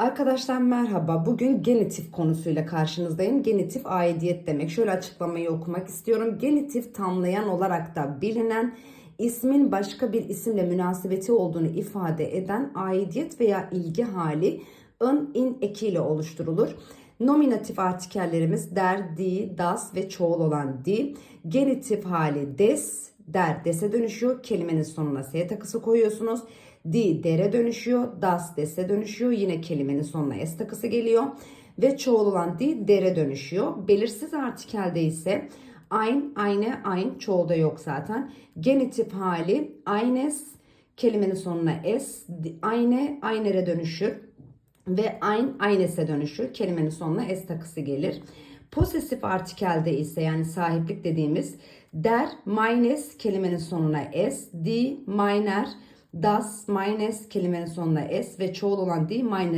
Arkadaşlar merhaba. Bugün genitif konusuyla karşınızdayım. Genitif aidiyet demek. Şöyle açıklamayı okumak istiyorum. Genitif tamlayan olarak da bilinen ismin başka bir isimle münasebeti olduğunu ifade eden aidiyet veya ilgi hali ön in ekiyle oluşturulur. Nominatif artikellerimiz der, di, das ve çoğul olan di. Genitif hali des, der, dese dönüşüyor. Kelimenin sonuna s takısı koyuyorsunuz. Di dere dönüşüyor. Das dese dönüşüyor. Yine kelimenin sonuna s takısı geliyor. Ve çoğul olan di dere dönüşüyor. Belirsiz artikelde ise ein, eine, ein çoğulda yok zaten. Genitif hali eines kelimenin sonuna s, eine, einere dönüşür ve ein, eines'e dönüşür. Kelimenin sonuna s takısı gelir. Posesif artikelde ise yani sahiplik dediğimiz der, meines kelimenin sonuna s, die, meiner, das, meines kelimenin sonuna s ve çoğul olan die, meine